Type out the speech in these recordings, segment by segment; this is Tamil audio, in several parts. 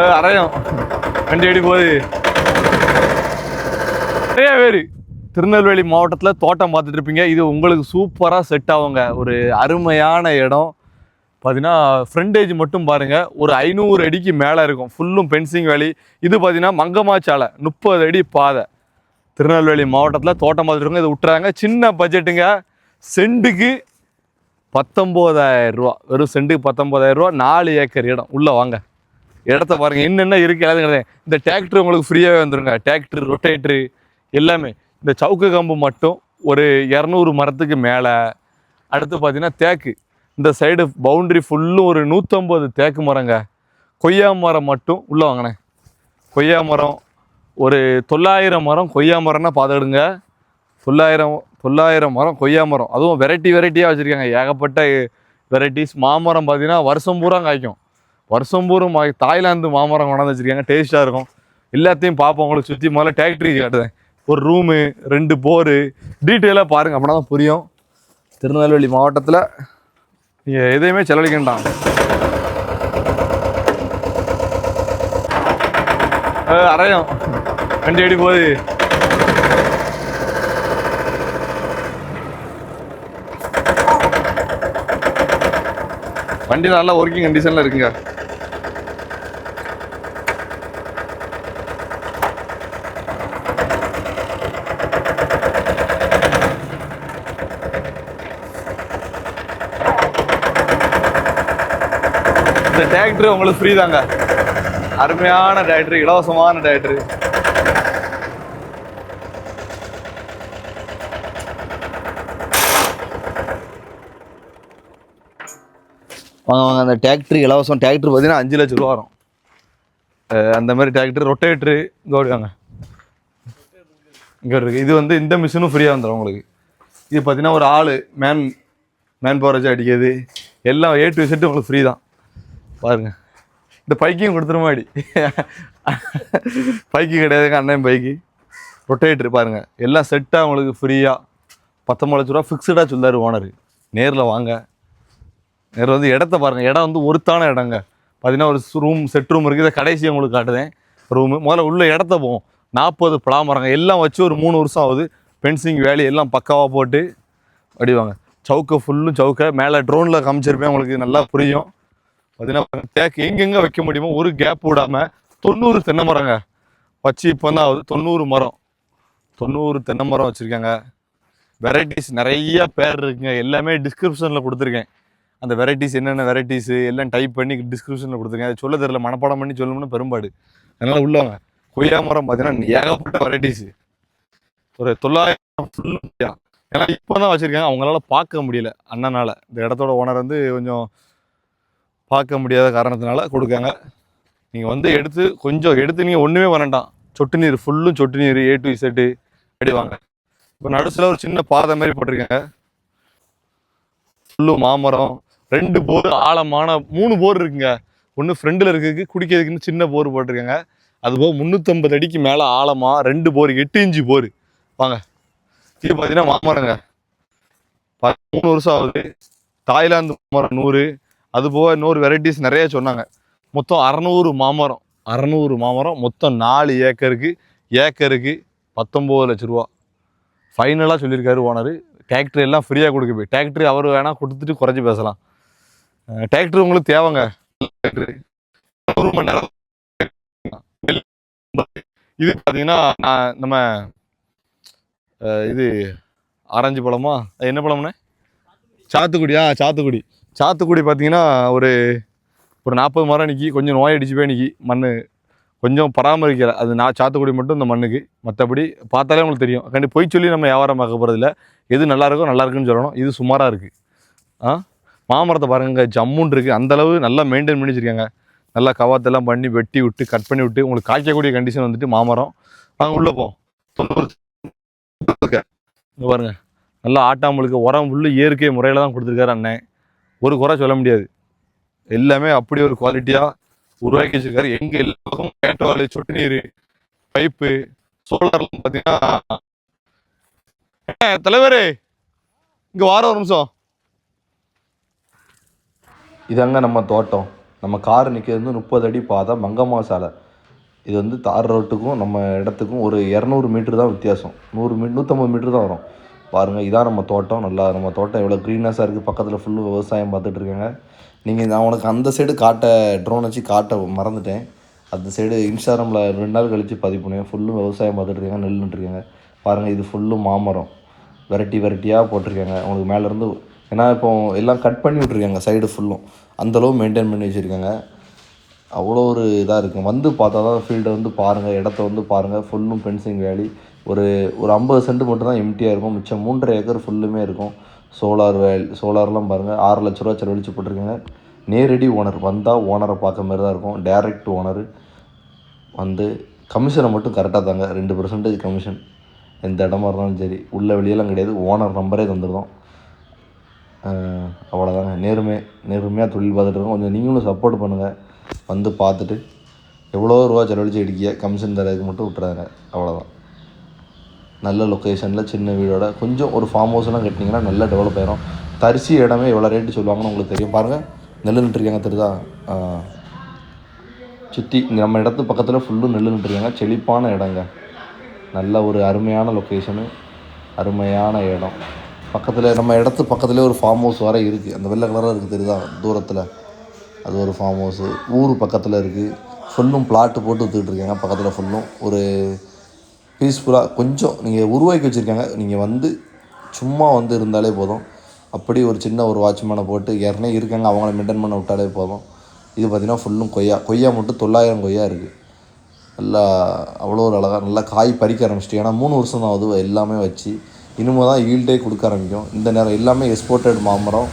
அரையும். வண்டி அடி போகுது. நிறைய பேர் திருநெல்வேலி மாவட்டத்தில் தோட்டம் பார்த்துட்டு இருப்பீங்க. இது உங்களுக்கு சூப்பராக செட் ஆகுங்க. ஒரு அருமையான இடம். பார்த்தீங்கன்னா ஃப்ரண்டேஜ் மட்டும் பாருங்கள் ஒரு ஐநூறு அடிக்கு மேலே இருக்கும். ஃபுல்லும் பென்சிங் வேலி. இது பார்த்தீங்கன்னா மங்கமாச்சாலை. முப்பது அடி பாதை. திருநெல்வேலி மாவட்டத்தில் தோட்டம் பார்த்துட்டு இது விட்டுறாங்க. சின்ன பட்ஜெட்டுங்க செண்டுக்கு பத்தொம்போதாயிரம் ரூபா. வெறும் செண்டுக்கு பத்தொம்போதாயிரம் ரூபா. நாலு ஏக்கர் இடம். உள்ளே வாங்க. இடத்த பாருங்க என்னென்ன இருக்கு எல்லாத்தையும் கிடையாது. இந்த டிராக்டர் உங்களுக்கு ஃப்ரீயாகவே வந்துருங்க. டிராக்டர் ரொட்டேட்ரு எல்லாமே. இந்த சவுக்கு கம்பு மட்டும் ஒரு இரநூறு மரத்துக்கு மேலே. அடுத்து பார்த்தீங்கன்னா தேக்கு. இந்த சைடு பவுண்ட்ரி ஃபுல்லும் ஒரு நூற்றம்பது தேக்கு மரங்க. கொய்யா மரம் மட்டும் உள்ளே வாங்கினேன். கொய்யா மரம் ஒரு தொள்ளாயிரம் மரம் கொய்யா மரம்னா பார்த்துடுங்க தொள்ளாயிரம் தொள்ளாயிரம் மரம் கொய்யா மரம். அதுவும் வெரைட்டி வெரைட்டியாக வச்சுருக்காங்க. ஏகப்பட்ட வெரைட்டிஸ் மாமரம் பார்த்தீங்கன்னா வருஷம் பூரா காய்க்கும். வருஷம் பூரம் மா தாய்லாந்து மாமரம் கொண்டாந்து வச்சுருக்காங்க. டேஸ்ட்டாக இருக்கும். எல்லாத்தையும் பார்ப்போம். உங்களுக்கு சுற்றி முதல்ல டேக்ட்ரி காட்டுதேன் ஒரு ரூமு ரெண்டு போரு டீட்டெயிலாக பாருங்கள் அப்படின்னா தான் புரியும். திருநெல்வேலி மாவட்டத்தில் நீங்கள் எதையுமே செலவழிக்கண்டாம் அஹ் அரையும். வண்டி அடி போகுது. வண்டி நல்லா ஒர்க்கிங் கண்டிஷனில் இருக்குங்க. இந்த டிராக்டர் உங்களுக்கு ஃப்ரீ தாங்க. அருமையான டிராக்டர் இலவசமான டிராக்டர் வாங்க வாங்க அந்த டிராக்டர் இலவசம் டிராக்டர் பார்த்தீங்கன்னா அஞ்சு லட்ச ரூபா வரும். அந்த மாதிரி டிராக்டர் ரொட்டேட்ரு இங்கே ஓடுவாங்க இங்கே இருக்குது இது வந்து இந்த மிஷினும் ஃப்ரீயாக வந்துடும் உங்களுக்கு. இது பார்த்தீங்கன்னா ஒரு ஆள் மேன் மேன் பவர் வச்சு அடிக்கிறது. எல்லாம் ஏ டு செட்டு உங்களுக்கு ஃப்ரீ தான். பாருங்க. இந்த பைக்கையும் கொடுத்துருமாடி பைக்கு கிடையாதுங்க அண்ணன் பைக்கு. ரொட்டேட்ரு பாருங்கள் எல்லாம் செட்டாக உங்களுக்கு ஃப்ரீயாக பத்தொம்பது லட்ச ரூபா ஃபிக்ஸ்டாக சொல்லார் ஓனர் நேரில் வாங்க. நேரில் வந்து இடத்த பாருங்கள் இடம் வந்து ஒருத்தான இடங்க. பார்த்தீங்கன்னா ஒரு ரூம் செட் ரூம் இருக்குது இதை கடைசி உங்களுக்கு காட்டுதேன் ரூமு முதல்ல உள்ள இடத்த போவோம். நாற்பது பலாமரங்க. எல்லாம் வச்சு ஒரு மூணு வருஷம் ஆகுது. பென்சிங் வேலி எல்லாம் பக்காவாக போட்டு. அடிவாங்க. சவுக்கை ஃபுல்லும் சவுக்கை. மேலே ட்ரோனில் காமிச்சிருப்பேன். உங்களுக்கு நல்லா புரியும். பார்த்தீங்கன்னா தேக்கு எங்கெங்கே வைக்க முடியுமோ ஒரு கேப் விடாமல் தொண்ணூறு தென்னை மரங்க. வச்சு இப்போ தான் ஆகுது. தொண்ணூறு மரம். தொண்ணூறு தென்னை மரம் வச்சுருக்காங்க. வெரைட்டிஸ் நிறைய பேர் இருக்குங்க. எல்லாமே டிஸ்கிரிப்ஷனில் கொடுத்துருக்கேன். அந்த வெரைட்டிஸ் என்னென்ன வெரைட்டிஸு எல்லாம் டைப் பண்ணி டிஸ்கிரிப்ஷனில் கொடுத்துருக்கேன். அது சொல்ல தெரியல. மனப்பாடம் பண்ணி சொல்லணும்னு பெரும்பாடு. அதனால் உள்ளவங்க கொய்யா மரம் பார்த்தீங்கன்னா ஏகப்பட்ட வெரைட்டிஸு ஒரு தொள்ளாயிரம் ஃபுல்லு ஏன்னா இப்போ தான் வச்சுருக்காங்க. அவங்களால பார்க்க முடியல. அண்ணனால். இந்த இடத்தோட ஓனர் வந்து கொஞ்சம் பார்க்க முடியாத காரணத்தினால கொடுக்காங்க. நீங்கள் வந்து எடுத்து கொஞ்சம் எடுத்து நீங்கள் ஒன்றுமே வரண்டாம் சொட்டு நீர் ஃபுல்லும் சொட்டு நீர் ஏ டு இசட்டு அடிவாங்க இப்போ நடுசில் ஒரு சின்ன பாதை மாதிரி போட்டிருக்காங்க. ஃபுல்லும் மாமரம் ரெண்டு போர் ஆழமான மூணு போர் இருக்குங்க. ஒன்று ஃப்ரெண்டில் இருக்கிறதுக்கு குடிக்கிறதுக்குன்னு சின்ன போர் போட்டிருக்காங்க. அதுபோக முந்நூற்றம்பது அடிக்கு மேலே ஆழமாக ரெண்டு போர் எட்டு இன்ச்சு போர். வாங்க. இது பார்த்தீங்கன்னா மாமரங்க. ப- மூணு வருஷம் ஆகுது. தாய்லாந்து மாமரம் நூறு அது போக இன்னொரு வெரைட்டிஸ் நிறைய சொன்னாங்க. மொத்தம் அறநூறு மாமரம். அறநூறு மாமரம் மொத்தம் நாலு ஏக்கருக்கு. ஏக்கருக்கு பத்தொம்போது லட்ச ரூபா. ஃபைனலாக சொல்லியிருக்காரு ஓனர் டிராக்டர் எல்லாம் ஃப்ரீயாக கொடுக்க போய் டிராக்டர் அவர் வேணால் கொடுத்துட்டு குறைஞ்சி பேசலாம். டிராக்டர் உங்களுக்கு தேவைங்க. ஒரு மணி நேரம் இது பார்த்தீங்கன்னா நம்ம இது ஆரஞ்சு பழமா? அது என்ன பழம்னே? சாத்துக்குடியா சாத்துக்குடி. சாத்துக்குடி பார்த்தீங்கன்னா ஒரு ஒரு நாற்பது மரம் நிற்கி கொஞ்சம் நோய் அடிச்சு போய் நிற்கி மண் கொஞ்சம் பராமரிக்கிற அது நான் சாத்துக்குடி மட்டும் இந்த மண்ணுக்கு. மற்றபடி பார்த்தாலே உங்களுக்கு தெரியும். கண்டி பொய் சொல்லி நம்ம வியாபாரம் பார்க்க போகிறதில்ல எது நல்லா இருக்கோ நல்லா இருக்குன்னு சொல்லணும். இது சுமாராக இருக்குது ஆ? மாமரத்தை பாருங்க. ஜம்முன் இருக்குது அந்தளவு நல்லா மெயின்டைன் பண்ணி வச்சுருக்காங்க. நல்லா கவாத்தெல்லாம் பண்ணி வெட்டி விட்டு கட் பண்ணி விட்டு உங்களுக்கு காய்க்கக்கூடிய கண்டிஷன் வந்துட்டு மாமரம். நாங்கள் உள்ளே போவோம். தொண்ணூறு பாருங்க. நல்லா ஆட்டாம்பளுக்கு உரம் உள்ளு இயற்கை முறையில் தான் கொடுத்துருக்காரு அண்ணன். ஒரு குறை சொல்ல முடியாது. எல்லாமே அப்படி ஒரு குவாலிட்டியாக உருவாக்கி வச்சிருக்காரு. எங்கே எல்லா பக்கமும் சொட்டு நீர் பைப்பு சோலார்லாம் பார்த்தீங்கன்னா தலைவரே இங்க வார ஒரு நிமிஷம். இதாங்க நம்ம தோட்டம். நம்ம கார் நிற்கிறது வந்து முப்பது அடி பாதை மங்கம்மா சாலை. இது வந்து தார் ரோட்டுக்கும் நம்ம இடத்துக்கும் ஒரு இரநூறு மீட்டர் தான் வித்தியாசம். நூறு மீ நூற்றம்பது மீட்டர் தான் வரும். பாருங்கள் இதான் நம்ம தோட்டம். நல்லா நம்ம தோட்டம் எவ்வளோ க்ரீனஸாக இருக்குது பக்கத்தில் ஃபுல்லு விவசாயம் பார்த்துட்ருக்காங்க நீங்கள் நான் உனக்கு அந்த சைடு காட்ட ட்ரோன் வச்சு காட்ட மறந்துட்டேன். அந்த சைடு இன்ஸ்டாகிராமில் ரெண்டு நாள் கழித்து பதிவு பண்ணுவேன் ஃபுல்லும் விவசாயம் பார்த்துட்ருக்காங்க நெல் பாருங்கள் இது ஃபுல்லும் மாமரம். வெரைட்டி வெரைட்டியாக போட்டிருக்காங்க. உங்களுக்கு மேலேருந்து ஏன்னா இப்போ எல்லாம் கட் பண்ணி விட்ருக்காங்க சைடு ஃபுல்லும் அந்தளவு மெயின்டைன் பண்ணி வச்சுருக்காங்க. அவ்வளோ ஒரு இதாக இருக்கும். வந்து பார்த்தா தான் ஃபீல்டை வந்து பாருங்கள் இடத்த வந்து பாருங்கள் ஃபுல்லும் ஃபென்சிங் வேலி ஒரு ஒரு ஐம்பது சென்ட் மட்டும் தான் எம்டியாக இருக்கும். மிச்சம் மூன்றரை ஏக்கர் ஃபுல்லுமே இருக்கும். சோலார் வேல் சோலார்லாம் பாருங்கள் ஆறு லட்ச ரூபா செலவழிச்சு போட்டிருக்காங்க. நேரடி ஓனர் வந்தால் ஓனரை பார்க்க மாதிரி தான் இருக்கும். டைரக்ட் ஓனர் வந்து கமிஷனை மட்டும் கரெக்டாக தாங்க. ரெண்டு பர்சன்டேஜ் கமிஷன் எந்த இடமா இருந்தாலும் சரி. உள்ள வெளியெல்லாம் கிடையாது. ஓனர் நம்பரே தந்துருந்தோம் அவ்வளோதாங்க நேர்மை நேர்மையாக தொழில் பார்த்துட்டு இருக்கோம். கொஞ்சம் நீங்களும் சப்போர்ட் பண்ணுங்கள் வந்து பார்த்துட்டு எவ்வளோ ரூபா செலவழிச்சு இடிக்கிய கமிஷன் தரதுக்கு மட்டும் விட்டுறாங்க அவ்வளோதான் நல்ல லொக்கேஷனில் சின்ன வீடோட கொஞ்சம் ஒரு ஃபார்ம் ஹவுஸ்லாம் கட்டினீங்கன்னா நல்லா டெவலப் ஆயிரும். தரிசி இடமே எவ்வளோ ரேட்டு சொல்லுவாங்கன்னு உங்களுக்கு தெரியும். பாருங்கள் நெல் நின்றுருக்காங்க தெரியுதா சுற்றி நம்ம இடத்து பக்கத்தில் ஃபுல்லும் நெல் நின்றுருக்காங்க செழிப்பான இடங்க. நல்ல ஒரு அருமையான லொக்கேஷனு அருமையான இடம். பக்கத்தில் நம்ம இடத்து பக்கத்துலேயே ஒரு ஃபார்ம் ஹவுஸ் வர இருக்குது அந்த வெள்ளை கலராக இருக்குது தெரியுதா? தூரத்தில். அது ஒரு ஃபார்ம் ஹவுஸு ஊர் பக்கத்தில் இருக்குது ஃபுல்லும் பிளாட்டு போட்டு வித்துக்கிட்டு இருக்காங்க. பக்கத்தில் ஃபுல்லும் ஒரு பீஸ்ஃபுல்லாக கொஞ்சம் நீங்கள் உருவாக்கி வச்சுருக்காங்க. நீங்கள் வந்து சும்மா வந்து இருந்தாலே போதும். அப்படி ஒரு சின்ன ஒரு வாட்ச்மேனை போட்டு ஏற்கனவே இருக்காங்க. அவங்கள மெயின்டைன் பண்ண விட்டாலே போதும். இது பார்த்திங்கன்னா ஃபுல்லும் கொய்யா. கொய்யா மட்டும் தொள்ளாயிரம் கொய்யா இருக்குது நல்லா அவ்வளோ ஒரு அழகாக நல்லா காய் பறிக்க ஆரம்பிச்சிட்டு ஏன்னா மூணு வருஷம் தான் அது எல்லாமே வச்சு. இனிமேல் தான் ஈல்டே கொடுக்க ஆரம்பிக்கும். இந்த நேரம் எல்லாமே எக்ஸ்போர்ட்டட் மாமரம்.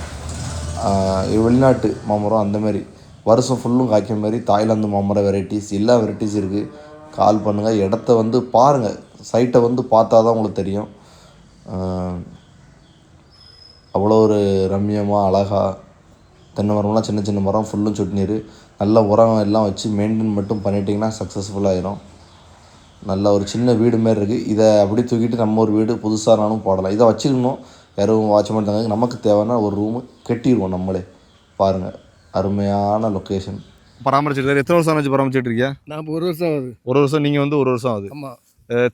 வெளிநாட்டு மாமரம் அந்த மாதிரி. வருஷம் ஃபுல்லும் காய்க்கிற மாதிரி தாய்லாந்து மாமரம் வெரைட்டிஸ் எல்லா வெரைட்டிஸ் இருக்குது கால் பண்ணுங்கள் இடத்த வந்து பாருங்கள் சைட்டை வந்து பார்த்தா தான் உங்களுக்கு தெரியும். அவ்வளோ ஒரு ரம்மியமாக அழகாக தென்னை மரம்லாம் சின்ன சின்ன மரம் ஃபுல்லும் சொட்டுநீர் நல்ல உரம் எல்லாம் வச்சு மெயின்டைன் மட்டும் பண்ணிட்டிங்கன்னா சக்ஸஸ்ஃபுல்லாகிடும் நல்ல ஒரு சின்ன வீடு மாரி இருக்குது இதை அப்படி தூக்கிட்டு நம்ம ஒரு வீடு புதுசானாலும் போடலாம். இதை வச்சுக்கணும் யாரும் வாட்ச்மேன் தாங்க நமக்கு தேவைன்னா ஒரு ரூமு கட்டிடுவோம் நம்மளே. பாருங்கள் அருமையான லொக்கேஷன் பராமரிச்சிட்டு எத்தனை வருஷம் ஆச்சு பராமரிச்சிட்டு இருக்கியா நான் ஒரு வருஷம் ஆகுது. ஒரு வருஷம் நீங்கள் வந்து ஒரு வருஷம் ஆகுது. ஆமாம்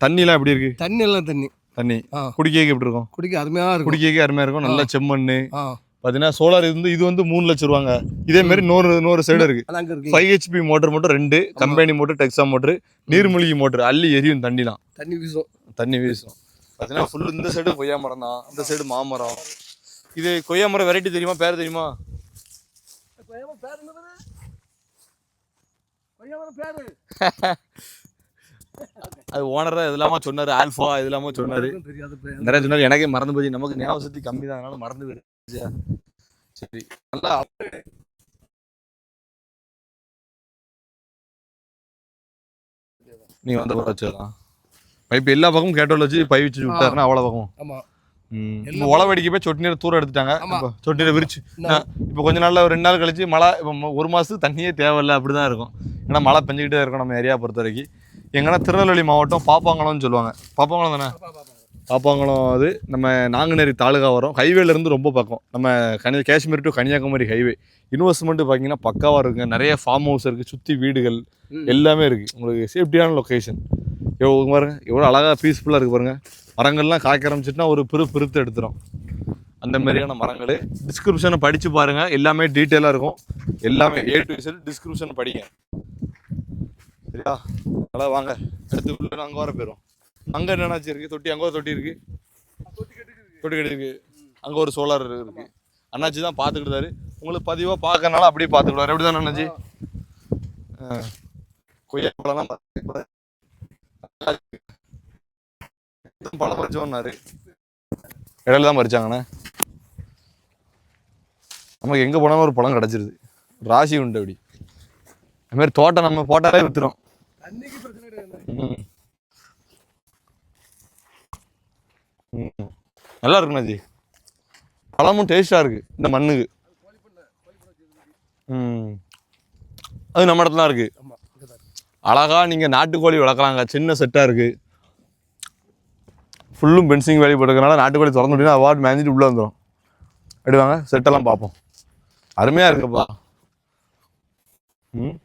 தண்ணிலாம் எப்படி இருக்கு? தண்ணி எல்லாம் தண்ணி. தண்ணி. குடிக்க எப்படி இருக்கும்? குடிக்க அருமையாக இருக்கும். குடிக்க அருமையாக இருக்கும். நல்ல செம்மண்ணு. ஆ. பார்த்தீங்கன்னா சோலார் இது வந்து இது வந்து மூணு லட்சம் ரூபாங்க. இதே மாதிரி நூறு நூறு சைடு இருக்கு. அது அங்கே இருக்கு ஃபைவ் ஹெச்பி மோட்டர் மட்டும் ரெண்டு கம்பெனி மோட்டர் டெக்ஸா மோட்டர் நீர்மூழ்கி மோட்டர் அள்ளி எரியும் தண்ணிலாம். தண்ணி வீசும். தண்ணி வீசும். பார்த்தீங்கன்னா ஃபுல் இந்த சைடு கொய்யா மரம் தான் இந்த சைடு மாமரம். இது கொய்யா மரம் வெரைட்டி தெரியுமா? பேர் தெரியுமா? அது ஓனர் தான் இதெல்லாமா சொன்னாரு. ஆல்ஃபா இதெல்லாமா சொன்னாரு. சொன்னார் நிறைய சொன்னாரு. எனக்கே மறந்து போச்சு. நமக்கு ஞாபக சக்தி கம்மி தான். அதனால மறந்து போயிடுச்சு. சரி. நல்லா நீ வந்த பக்கம் பைப் எல்லா பக்கமும் கேட்டோல் வச்சு பை வச்சு விட்டாருன்னா அவ்வளோ பக்கம். ஆமாம் இப்போ உழவடிக்க போய் சொட்டு நீரை தூர எடுத்துட்டாங்க. சொட்டு நீரை விரிச்சு. இப்போ கொஞ்ச நாள்ல ரெண்டு நாள் கழிச்சு மழை இப்போ ஒரு மாசத்துக்கு தண்ணியே தேவையில்ல அப்படிதான் இருக்கும். ஏன்னா மழை பெஞ்சுக்கிட்டே இருக்கும் நம்ம ஏரியா பொறுத்த வரைக்கும் எங்கன்னா திருநெல்வேலி மாவட்டம் பாப்பாங்குளம்னு சொல்லுவாங்க. பாப்பாங்குளம் தானே? பாப்பாங்குளம். அது நம்ம நாங்குநேரி தாலுகா வரும். ஹைவேல இருந்து ரொம்ப பக்கம். நம்ம Kani Kashmir to Kanyakumari highway investment பார்த்தீங்கன்னா பக்காவாக இருக்குங்க நிறைய ஃபார்ம் ஹவுஸ் இருக்குது சுற்றி வீடுகள். எல்லாமே இருக்குது உங்களுக்கு சேஃப்டியான லொக்கேஷன் எவ்வளோ பாருங்க. எவ்வளோ அழகாக பீஸ்ஃபுல்லாக இருக்குது பாருங்கள் மரங்கள்லாம் காய்க்க ஆரம்பிச்சிட்டுனா ஒரு பிறு பிறுத்து எடுத்துரும். அந்த மாதிரியான மரங்கள். டிஸ்கிரிப்ஷனை படித்து பாருங்கள் எல்லாமே டீட்டெயிலாக இருக்கும். எல்லாமே ஏ டு Z டிஸ்கிரிப்ஷன் படிங்க. சரியா? நல்லா வாங்க. அடுத்து உள்ள அங்கே வர போயிடும் அங்கே என்னென்னாச்சு இருக்குது தொட்டி அங்கே ஒரு தொட்டி இருக்குது தொட்டி கட்டி இருக்குது அங்கே ஒரு சோலார் இருக்குது அண்ணாச்சி தான் பார்த்துக்கிட்டாரு உங்களுக்கு பதிவாக பார்க்கறனால அப்படியே பார்த்துக்கிட்டாரு எப்படி தான் அண்ணாச்சி? ஆ. கொய்யா பழம்லாம் பார்த்து பழம் பறிச்சோன்னாரு இடையில தான் பறிச்சாங்கண்ணே நமக்கு எங்கே போனாலும் ஒரு பழம் கிடச்சிருது. ராசி உண்டு அப்படி. அது மாதிரி தோட்டம் நம்ம போட்டாலே வித்துரும். நல்லா இருக்குண்ணா ஜி. பழமும் டேஸ்டாக இருக்கு இந்த மண்ணுக்கு. ம். அது நம்ம இடத்துல இருக்கு. ஆமாம் இங்கே தான் இருக்கு. அழகா நீங்கள் நாட்டுக்கோழி வளர்க்கலாங்க. சின்ன செட்டாக இருக்கு. ஃபுல்லும் பென்சிங் வேலை போட்டுக்கனால நாட்டுக்கோழி திறந்து விட்டீங்கன்னா அவார்டு மேஞ்சிட்டு உள்ளே வந்துடும் எடுவாங்க செட்டெல்லாம் பார்ப்போம். அருமையாக இருக்குப்பா. ம்.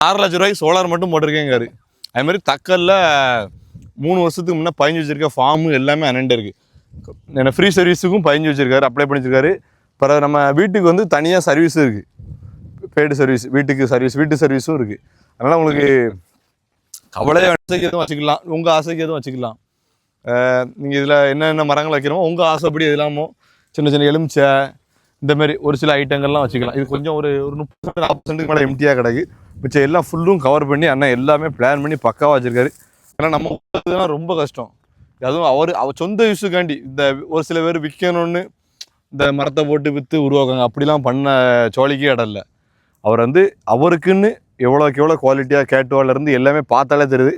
ஆறு லட்ச ரூபாய்க்கு சோலார் மட்டும் போட்டிருக்கேங்காரு அது மாதிரி தக்கல்ல மூணு வருஷத்துக்கு முன்னே பயஞ்சு வச்சிருக்க ஃபார்மு எல்லாமே அனண்டு இருக்குது என்ன ஃப்ரீ சர்வீஸுக்கும் பயஞ்சு வச்சிருக்காரு அப்ளை பண்ணி வச்சிருக்காரு பிறகு நம்ம வீட்டுக்கு வந்து தனியாக சர்வீஸும் இருக்குது பெய்டு சர்வீஸ் வீட்டுக்கு சர்வீஸ் வீட்டு சர்வீஸும் இருக்குது அதனால உங்களுக்கு கவலையை ஆசைக்கு எதுவும் வச்சுக்கலாம். உங்கள் ஆசைக்கு எதுவும் வச்சுக்கலாம். நீங்கள் இதில் என்னென்ன மரங்கள் வைக்கிறோமோ உங்கள் ஆசைப்படி எதுலாமோ சின்ன சின்ன எலுமிச்சை இந்த மாதிரி ஒரு சில ஐட்டங்கள்லாம் வச்சுக்கலாம். இது கொஞ்சம் ஒரு ஒரு முப்பது நாற்பது சென்ட்டுக்கு மேலே எம்டியாக கிடக்கு. மிச்சம் எல்லாம் ஃபுல்லும் கவர் பண்ணி அண்ணன் எல்லாமே பிளான் பண்ணி பக்காவாக வச்சிருக்காரு. ஏன்னா நம்ம ஊர்லலாம் ரொம்ப கஷ்டம். அதுவும் அவர் அவர் சொந்த யூஸுக்காண்டி இந்த ஒரு சில பேர் விற்கணும்னு இந்த மரத்தை போட்டு விற்று உருவாக்குவாங்க. அப்படிலாம் பண்ண சோழிக்கே இடம் இல்லை. அவர் வந்து அவருக்குன்னு எவ்வளோக்கு எவ்வளோ குவாலிட்டியாக கேட்டுவாலேருந்து எல்லாமே பார்த்தாலே தெரியுது.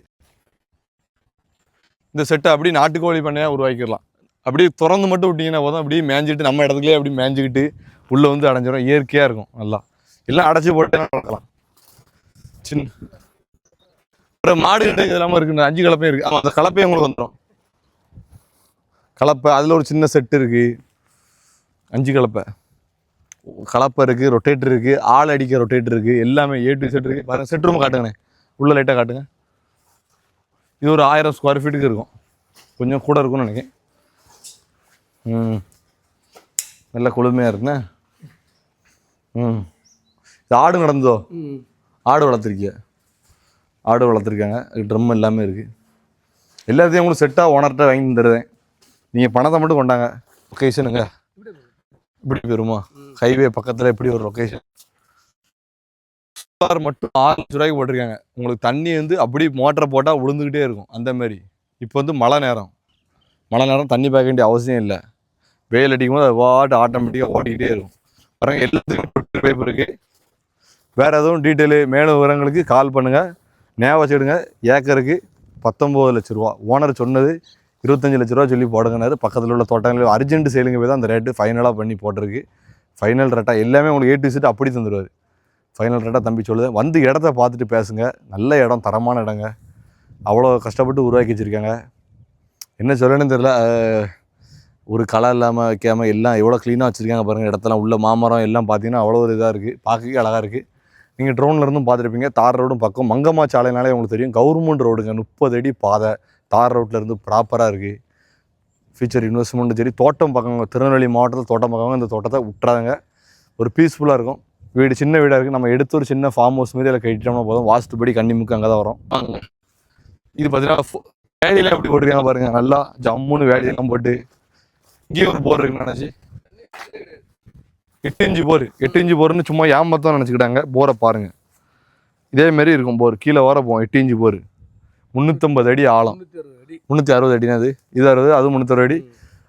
இந்த செட்டை அப்படி நாட்டுக்கோழி பண்ணையாக உருவாக்கிடலாம். அப்படியே திறந்து மட்டும் விட்டிங்கன்னா போதும். அப்படியே மேஞ்சிட்டு நம்ம இடத்துக்குள்ளே அப்படியே மேஞ்சிக்கிட்டு உள்ளே வந்து அடைஞ்சிடும் இயற்கையாக இருக்கும். நல்லா. எல்லாம் அடைச்சி போட்டு வளர்க்கலாம். சின்ன அப்புறம் மாடு கிட்ட இதெல்லாம இருக்கு. அஞ்சு கலப்பையும் இருக்குது அந்த கலப்பையும் உங்களுக்கு வந்துடும் கலப்பை அதில் ஒரு சின்ன செட்டு இருக்குது அஞ்சு கலப்பை. கலப்பை இருக்கு ரொட்டேட்டர் இருக்கு ஆள் அடிக்க ரொட்டேட்டர் இருக்கு எல்லாமே ஏ டு செட் இருக்கு. பாருங்க செட் ரூம் காட்டுங்கண்ணே. உள்ள லைட்டாக காட்டுங்க. இது ஒரு ஆயிரம் ஸ்கொயர் ஃபீட்டுக்கு இருக்கும். கொஞ்சம் கூட இருக்கும்னு நினைக்கிறேன். ம். நல்ல குளுமையாக இருக்குண்ணே. ம். இது ஆடு நடந்ததோ? ஆடு வளர்த்துருக்கிய? ஆடு வளர்த்துருக்காங்க. ட்ரம் எல்லாமே இருக்குது எல்லாத்தையும் உங்களுக்கு செட்டாக ஓனர்கிட்ட வாங்கி தருவேன். நீங்கள் பணத்தை மட்டும் கொண்டாங்க. லொக்கேஷனுங்க இப்படி போயிருமா ஹைவே பக்கத்தில் எப்படி ஒரு லொக்கேஷன் சோலார் மட்டும் ஆறு லட்ச ரூபாய்க்கு போட்டிருக்காங்க. உங்களுக்கு தண்ணி வந்து அப்படி மோட்டரை போட்டால் விழுந்துக்கிட்டே இருக்கும். அந்த மாதிரி. இப்போ வந்து மழை நேரம். மழை நேரம் தண்ணி பார்க்க வேண்டிய அவசியம் இல்லை. வெயில் அடிக்கும் போது அது வாட்டு ஆட்டோமேட்டிக்காக ஓட்டிக்கிட்டே இருக்கும். பாருங்கள் எல்லாத்துக்கும் இருக்குது வேறு எதுவும் டீட்டெயிலு மேலும் விவரங்களுக்கு கால் பண்ணுங்கள் ஞாபகம் வச்சுடுங்க ஏக்கருக்கு பத்தொம்போது லட்ச ரூபா. ஓனர் சொன்னது இருபத்தஞ்சு லட்ச ரூபா சொல்லி போடுங்கனாரு பக்கத்தில் உள்ள தோட்டங்களில் அர்ஜென்ட் சேலுங்க போய் தான் அந்த ரேட்டு ஃபைனலாக பண்ணி போட்டிருக்கு. ஃபைனல் ரேட்டாக எல்லாமே உங்களுக்கு ஏ டு அப்படி தந்துடுவார் ஃபைனல் ரேட்டாக தம்பி சொல்லுது. வந்து இடத்த பார்த்துட்டு பேசுங்க. நல்ல இடம் தரமான இடங்க. அவ்வளோ கஷ்டப்பட்டு உருவாக்கி வச்சுருக்காங்க. என்ன சொல்லணும்னு தெரியல. ஒரு களை இல்லாமல் வைக்காமல் எல்லாம் எவ்வளோ க்ளீனாக வச்சுருக்காங்க பாருங்கள் இடத்தெல்லாம் உள்ள மாமரம் எல்லாம் பார்த்தீங்கன்னா அவ்வளோ ஒரு இதாக இருக்குது பார்க்கவே அழகாக இருக்குது நீங்கள் ட்ரோன்லேருந்தும் பார்த்துருப்பீங்க. தார் ரோடும் பக்கம் மங்கம்மா சாலைனாலே உங்களுக்கு தெரியும். கவர்மெண்ட் ரோடுங்க. முப்பது அடி பாதை. தார் ரோட்டில் இருந்து ப்ராப்பராக இருக்குது ஃபியூச்சர் இன்வெஸ்ட்மெண்ட்டும் சரி தோட்டம் பக்கம் திருநெல்வேலி மாவட்டத்தில் தோட்டம் பக்கம் இந்த தோட்டத்தை விட்டுறாங்க ஒரு பீஸ்ஃபுல்லாக இருக்கும். வீடு சின்ன வீடாக இருக்குது நம்ம எடுத்து ஒரு சின்ன ஃபார்ம் ஹவுஸ் மாதிரி அதில் கட்டிட்டோம்னா போதும். வாஸ்துபடி கன்னிமுக்கு அங்கே தான் வரும். இது பார்த்தீங்கன்னா ஃபு- எப்படி போட்டிருக்காங்க பாருங்கள் நல்லா ஜம்முன்னு வேலையெல்லாம் போட்டு இங்கேயும் ஒரு போர் இருக்குன்னு நினச்சி. எட்டு இஞ்சி போர். எட்டு இஞ்சி போர்னு சும்மா ஏமாத்தான் நினச்சிக்கிட்டாங்க. போரை பாருங்கள் இதே மாதிரி இருக்கும் போர். கீழே வர போகும் எட்டு இஞ்சி போர். முந்நூற்றம்பது அடி ஆழம். முந்நூற்றி அறுபது அடி. முந்நூற்றி அறுபது அடினா அது? இது அறுபது அது முந்நூற்றறுபது அடி.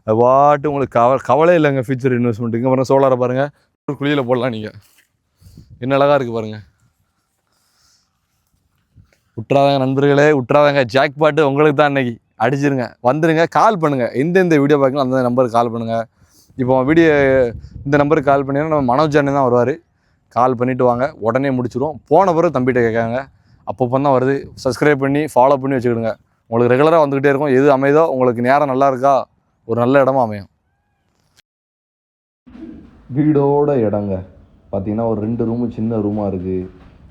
அது பாட்டு உங்களுக்கு கவ கவலை இல்லைங்க ஃபியூச்சர் இன்வெஸ்ட்மெண்ட் இங்கே பாருங்க சோலாரை பாருங்க. ஒரு குழியில் போடலாம் நீங்கள் என்ன அழகா இருக்கு பாருங்க. விட்றாதாங்க நண்பர்களே விட்றாதாங்க ஜாக் பாட்டு உங்களுக்கு தான் இன்னைக்கு. அடிச்சிருங்க. வந்துருங்க கால் பண்ணுங்க. எந்தெந்த வீடியோ பார்க்கணும் அந்த நம்பருக்கு கால் பண்ணுங்க. இப்போ வீடியோ இந்த நம்பருக்கு கால் பண்ணிங்கன்னா நம்ம மனோஜ் அண்ணன் தான் வருவார். கால் பண்ணிட்டு வாங்க. உடனே முடிச்சிருவோம். போன பிறகு தம்பிகிட்ட கேட்காங்க. அப்பப்போ தான் வருது. சப்ஸ்கிரைப் பண்ணி ஃபாலோ பண்ணி வச்சுக்கிடுங்க. உங்களுக்கு ரெகுலராக வந்துக்கிட்டே இருக்கும். எது அமைதோ உங்களுக்கு நேரம் நல்லா இருக்கா? ஒரு நல்ல இடமா அமையும். வீடோட இடங்க. பார்த்தீங்கன்னா ஒரு ரெண்டு ரூமு சின்ன ரூமாக இருக்குது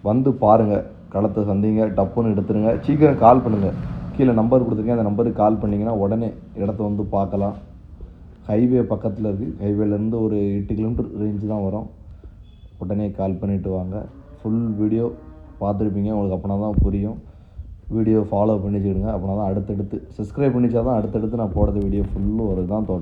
வந்து பாருங்கள் களத்தை சந்திங்க. டப்புன்னு எடுத்துருங்க. சீக்கிரம் கால் பண்ணுங்கள் கீழே நம்பர் கொடுத்துருக்கேன். அந்த நம்பருக்கு கால் பண்ணிங்கன்னா உடனே இடத்த வந்து பார்க்கலாம். ஹைவே பக்கத்தில் இருக்குது ஹைவேலேருந்து ஒரு எட்டு கிலோமீட்டர் ரேஞ்சு தான் வரும். உடனே கால் பண்ணிவிட்டு வாங்க. ஃபுல் வீடியோ பார்த்துருப்பீங்க. உங்களுக்கு அப்போனா தான் புரியும். வீடியோ ஃபாலோ பண்ணி வச்சுக்கிடுங்க அப்போனா தான் அடுத்தடுத்து சப்ஸ்கிரைப் பண்ணிச்சா தான் அடுத்தடுத்து நான் போடுறது வீடியோ ஃபுல்லும் ஒரு தான் தோட்டம்